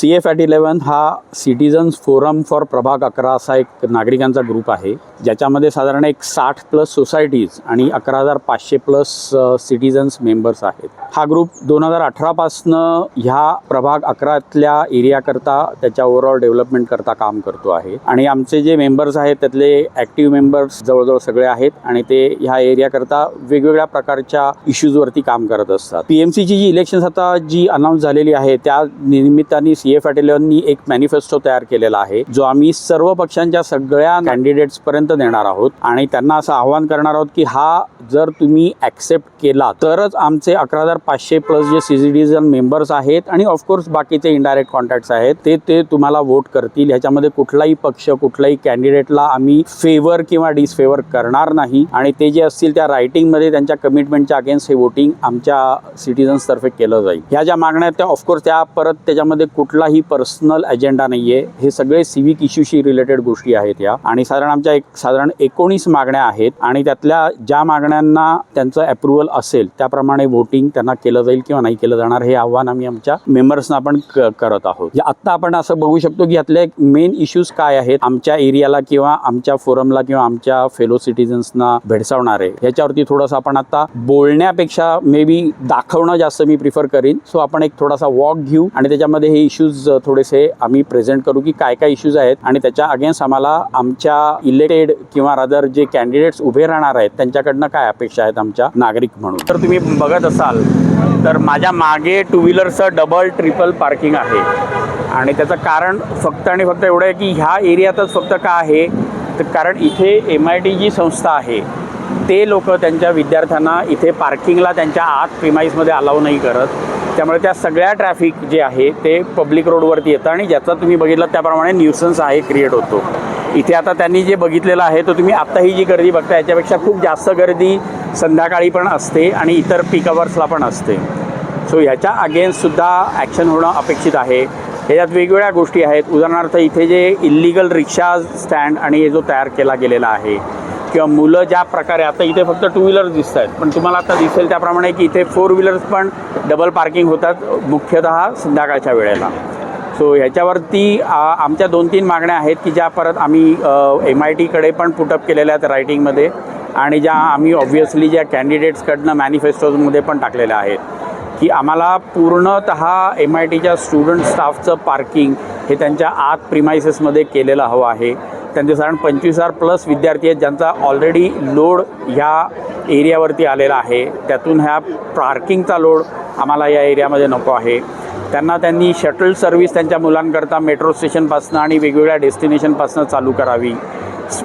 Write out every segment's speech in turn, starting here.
C F at eleven हा citizens forum for प्रभाग अकरा असा एक नागरिकांचा ग्रुप आहे. ज्याच्यामध्ये साधारण एक साठ प्लस सोसायटीज आणि अकरा हजार पाचशे प्लस सिटिझन्स मेंबर्स आहेत. हा ग्रुप दोन हजार अठरापासनं ह्या प्रभाग अकरातल्या एरियाकरता त्याच्या ओव्हरऑल डेव्हलपमेंटकरता काम करतो आहे. आणि आमचे जे मेंबर्स आहेत त्यातले ॲक्टिव्ह मेंबर्स जवळजवळ सगळे आहेत आणि ते ह्या एरियाकरता वेगवेगळ्या प्रकारच्या इश्यूजवरती काम करत असतात. पी एम सीची जी इलेक्शन्स आता जी अनाऊन्स झालेली आहे त्या निमित्ताने सी एफ इलेव्हननी एक मॅनिफेस्टो तयार केलेला आहे जो आम्ही सर्व पक्षांच्या सगळ्या कॅन्डिडेट्सपर्यंत नेणार आहोत. आणि त्यांना असं आवाहन करणार आहोत की हा जर तुम्ही ॲक्सेप्ट केला तरच आमचे अकरा हजार पाचशे प्लस जे सिटिझन मेंबर्स आहेत आणि ऑफकोर्स बाकीचे इनडायरेक्ट कॉन्टॅक्ट्स आहेत ते ते तुम्हाला वोट करतील. ह्याच्यामध्ये कुठलाही पक्ष कुठलाही कॅन्डिडेटला आम्ही फेवर किंवा डिसफेवर करणार नाही. आणि ते जे असतील त्या रायटिंगमध्ये त्यांच्या कमिटमेंटच्या अगेन्स्ट हे वोटिंग आमच्या सिटीझन्सतर्फे केलं जाईल. ह्या ज्या मागण्या आहेत त्या ऑफकोर्स त्या परत त्याच्यामध्ये कुठलाही पर्सनल अजेंडा नाही आहे हे सगळे सिविक इश्यूशी रिलेटेड गोष्टी आहेत या. आणि साधारण आमच्या एक साधारण एकोणीस मागण्या आहेत. आणि त्यातल्या ज्या मागण्यांना त्यांचं अप्रुव्हल असेल त्याप्रमाणे वोटिंग त्यांना केलं जाईल किंवा नाही केलं जाणार हे आव्हान आम्ही आमच्या मेंबर्सना आपण क- करत आहोत. आत्ता आपण असं बघू शकतो की यातले मेन इश्यूज काय आहेत आमच्या एरियाला किंवा आमच्या फोरमला किंवा आमच्या फेलो सिटिझन्सना भेडसावणारे. याच्यावरती थोडंसं आपण आता बोलण्यापेक्षा मे बी दाखवणं जास्त मी प्रिफर करीन. सो आपण एक थोडासा वॉक घेऊ आणि त्याच्यामध्ये हे इश्यूज थोडेसे आम्ही प्रेझेंट करू की काय काय इश्यूज आहेत आणि त्याच्या अगेन्स्ट आम्हाला आमच्या इलेक्टेड किंवा रादर जे कॅन्डिडेट्स उभे राहणार आहेत त्यांच्याकडनं काय अपेक्षा आहेत आमच्या नागरिक म्हणून? तर तुम्ही बघत असाल तर माझ्या मागे टू व्हीलरचं डबल ट्रिपल पार्किंग आहे. आणि त्याचं कारण फक्त आणि फक्त एवढं आहे की ह्या एरियातच फक्त का आहे? तर कारण इथे एम आय टी जी संस्था आहे ते लोक त्यांच्या विद्यार्थ्यांना इथे पार्किंगला त्यांच्या आत प्रिमाईजमध्ये अलाव नाही करत. त्यामुळे त्या सगळ्या ट्रॅफिक जे आहे ते पब्लिक रोडवरती येतं आणि ज्याचा तुम्ही बघितलं त्याप्रमाणे न्यूसन्स आहे क्रिएट होतो. इथे आता त्यांनी जे बघितलेलं आहे तो तुम्ही आत्ता ही जी गर्दी बघता याच्यापेक्षा खूप जास्त गर्दी संध्याकाळी पण असते आणि इतर पीक अवर्सला पण असते. सो ह्याच्या अगेन्स्टसुद्धा ॲक्शन होणं अपेक्षित आहे. ह्याच्यात वेगवेगळ्या गोष्टी आहेत. उदाहरणार्थ इथे जे इल्लिगल रिक्षा स्टँड आणि हे जो तयार केला गेलेला आहे किंवा मुलं ज्या प्रकारे आता इथे फक्त टू व्हीलर्स दिसत आहेत पण तुम्हाला आता दिसेल त्याप्रमाणे की इथे फोर व्हीलर्स पण डबल पार्किंग होतात मुख्यतः संध्याकाळच्या वेळेला. सो ह्याच्यावरती आमच्या दोन तीन मागण्या आहेत की ज्या परत आम्ही एम आय टीकडे पण पुटअप केलेल्या आहेत रायटिंगमध्ये आणि ज्या आम्ही ऑब्व्हियसली ज्या कॅन्डिडेट्सकडनं मॅनिफेस्टोजमध्ये पण टाकलेल्या आहेत. की आम्हाला पूर्णतः एम आय टीच्या स्टुडंट स्टाफचं पार्किंग हे त्यांच्या आत प्रिमायसेसमध्ये केलेलं हवं आहे. त्यांचे साधारण पंचवीस हजार प्लस विद्यार्थी आहेत ज्यांचा ऑलरेडी लोड ह्या एरियावरती आलेला आहे. त्यातून ह्या पार्किंगचा लोड आम्हाला या एरियामध्ये नको आहे. त्यांना त्यांनी शटल सर्व्हिस त्यांच्या मुलांकरता मेट्रो स्टेशनपासनं आणि वेगवेगळ्या डेस्टिनेशनपासनं चालू करावी.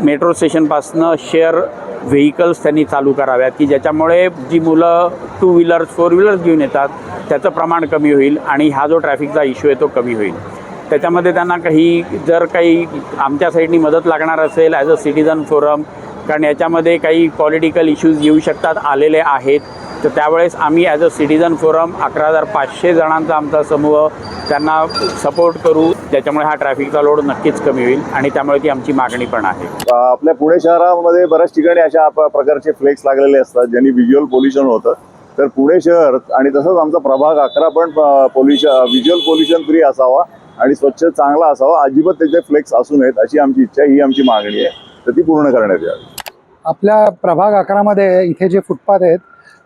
मेट्रो स्टेशनपासनं शेअर व्हेकल्स त्यांनी चालू कराव्यात की ज्याच्यामुळे जी मुलं टू व्हीलर्स फोर व्हीलर्स घेऊन येतात त्याचं प्रमाण कमी होईल आणि हा जो ट्रॅफिकचा इश्यू आहे तो कमी होईल. त्याच्यामध्ये त्यांना काही जर काही आमच्या साईडनी मदत लागणार असेल ॲज अ सिटिझन फोरम कारण याच्यामध्ये काही पॉलिटिकल इश्यूज येऊ शकतात आलेले आहेत. तर त्यावेळेस आम्ही ॲज अ सिटिझन फोरम अकरा हजार पाचशे जणांचा आमचा समूह त्यांना सपोर्ट करू. ज्याच्यामुळे हा ट्रॅफिकचा लोड नक्कीच कमी होईल आणि त्यामुळे ती आमची मागणी पण आहे. आपल्या पुणे शहरामध्ये बऱ्याच ठिकाणी अशा प- प्रकारचे फ्लेक्स लागलेले असतात ज्यांनी व्हिज्युअल पोल्युशन होतं. तर पुणे शहर आणि तसंच आमचा प्रभाग अकरा पण पोल्युशन व्हिज्युअल पोल्युशन फ्री असावा. आणि स्वच्छ चांगला असावा. अजिबात त्याचे फ्लेक्स असू नयेत अशी आमची इच्छा ही आमची मागणी आहे. तर ती पूर्ण करण्यात यावी. आपल्या प्रभाग अकरामध्ये इथे जे फुटपाथ आहेत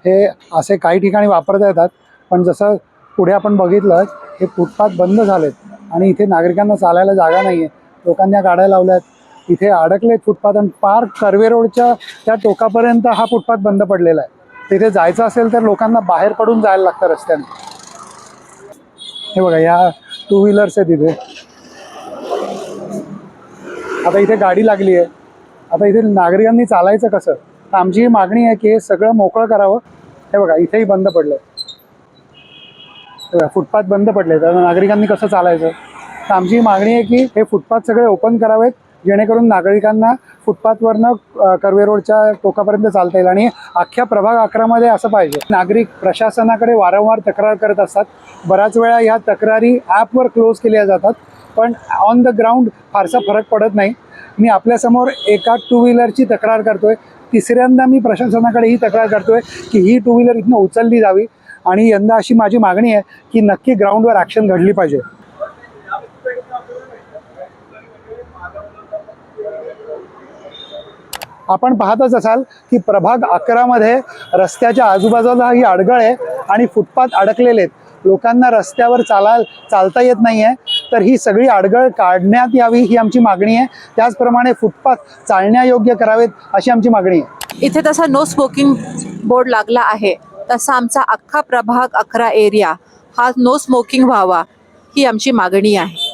हे असे काही ठिकाणी वापरता येतात. पण जसं पुढे आपण बघितलं हे फुटपाथ बंद झालेत आणि इथे नागरिकांना चालायला जागा नाही आहे लोकांना गाड्या लावल्यात. इथे अडकलेत फुटपाथ आणि पार कर्वे रोडच्या त्या टोकापर्यंत हा फुटपाथ बंद पडलेला आहे. तिथे जायचं असेल तर लोकांना बाहेर पडून जायला लागतं रस्त्याने. हे बघा या टू व्हीलर्स आहेत इथे. आता इथे गाडी लागली आहे. आता इथे नागरिकांनी चालायचं कसं? तर आमची ही मागणी आहे की हे सगळं मोकळं करावं. हे बघा इथेही बंद पडलं आहे फुटपाथ बंद पडले तर नागरिकांनी कसं चालायचं? तर आमची ही मागणी आहे की हे फुटपाथ सगळे ओपन करावेत. जेणेकरून नागरिकांना फुटपाथवरनं कर्वे रोडच्या टोकापर्यंत चालता येईल आणि अख्ख्या प्रभाग अकरामध्ये असं पाहिजे. नागरिक प्रशासनाकडे वारंवार तक्रार करत असतात. बऱ्याच वेळा ह्या तक्रारी ॲपवर क्लोज केल्या जातात पण ऑन द ग्राउंड फारसा फरक पडत नाही. मी आपल्यासमोर एका टू व्हीलरची तक्रार करतोय. तिसऱ्यांदा मी प्रशासनाकडे ही तक्रार करतोय की ही टू व्हीलर इथनं उचलली जावी. आणि यंदा अशी माझी मागणी आहे की नक्की ग्राउंडवर ॲक्शन घडली पाहिजे. आपण पाहतच असाल की प्रभाग अकरामध्ये रस्त्याच्या आजूबाजूला ही अडगळ आहे आणि फुटपाथ अडकलेले आहेत. लोकांना रस्त्यावर चाला चालता येत नाही आहे तर ही सगळी अडगळ काढण्यात यावी ही आमची मागणी आहे. त्याचप्रमाणे फुटपाथ चालण्यायोग्य करावेत अशी आमची मागणी आहे. इथे तसा नो स्मोकिंग बोर्ड लागला आहे. तसा आमचा अख्खा प्रभाग अकरा एरिया हा नो स्मोकिंग व्हावा ही आमची मागणी आहे.